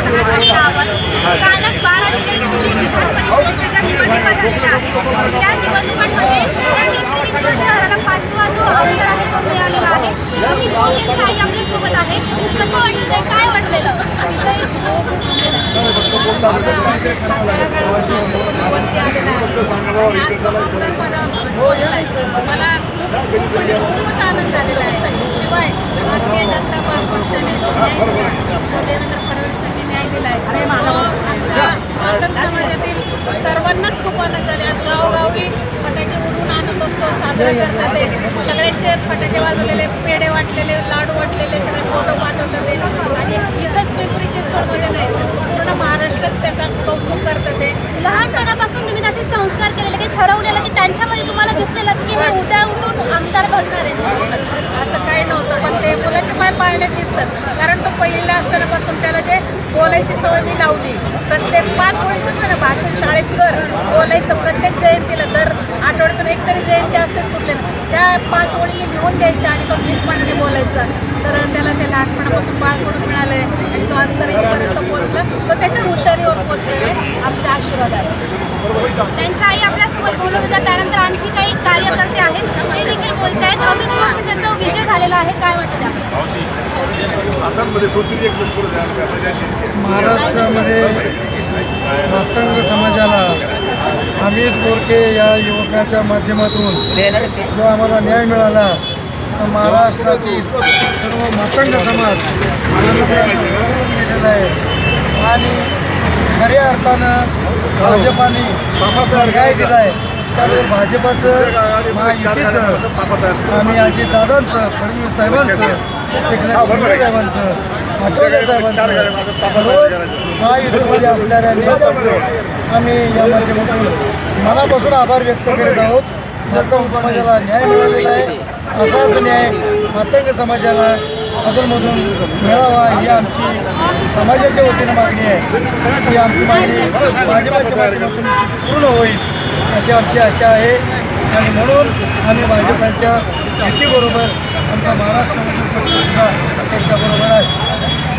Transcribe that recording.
मतदानाचा आवाज कालच बारा जुलै विधान परिषदेच्या निवडणुका झालेल्या आहेत. त्या निवडणुकांमध्ये या पिंपरी शहराला पाचवा जो आमदार आहे तो मिळालेला आहे. तुम्ही मोदींची आई आपल्यासोबत आहे? कसं वाटतंय? काय वाटलेलं? मला करतात सगळ्यांचे फटाके वाजवलेले पेढे वाटलेले लाडू वाटलेले सगळे फोटो पाठवतात ते. आणि इथंच पिंपरी चिंचवडमध्ये नाही पूर्ण महाराष्ट्रात त्याचा कौतुक करतात ते. लहानपणापासून तुम्ही असे संस्कार केलेले की ठरवलेलं की त्यांच्यामध्ये तुम्हाला दिसलेलं की उद्या उठून आमदार बनणार आहे असं काही नव्हतं पण ते मुलाचे पाय पाळण्यात दिसतात? कारण तो पहिला असतानापासून त्याला जे बोलायची सवय मी लावली प्रत्येक पाच वेळेचं ना भाषण शाळेत कर बोलायचं प्रत्येक जयंतीला दर आठवड्यातून एक तरी जयंती असतेच कुठल्या त्या पाच ओळी मी लिहून द्यायची आणि तो नीटपणाने बोलायचा तर त्याला ते लहानपणापासून बाळकडून मिळालं आहे आणि तो आजपर्यंत पोहोचला तो त्याच्या हुशारीवर पोहोचलेला आहे आमचे आशीर्वाद आहे त्यांच्या आई आपल्यासोबत बोलत होत्या त्यानंतर आणखी काही कार्यकर्ते आहेत ते देखील बोलत आहेत अमित जोशी त्यांचा विजय झालेला आहे काय वाटतं आपल्याला? महाराष्ट्रामध्ये मातंग समाजाला अमित गोरके या युवकाच्या माध्यमातून जो आम्हाला न्याय मिळाला तर महाराष्ट्रातील सर्व मातंग समाज गेलेला आहे आणि खऱ्या अर्थानं भाजपाने न्याय दिला आहे त्यामुळे भाजपाचं महायुतीचं आणि अजितदादांचं फडणवीस साहेबांचं एकनाथ शिंदे साहेबांचं आठवले साहेबांचं सर्वच महायुतीमध्ये असणाऱ्या नेत्यांचं आम्ही या माध्यमातून मनापासून आभार व्यक्त करीत आहोत. मातंग समाजाला न्याय मिळालेला आहे. असाच न्याय मातंग समाजाला अधूनमधून मिळावा ही आमची समाजाच्या वतीनं मागणी आहे. ही आमची मागणी भाजपाच्या माध्यमातून पूर्ण होईल. अशी आमची आशा आहे. आणि म्हणून आम्ही भाजपाच्या युतीबरोबर आमचा महाराष्ट्र त्याच्याबरोबर आहे.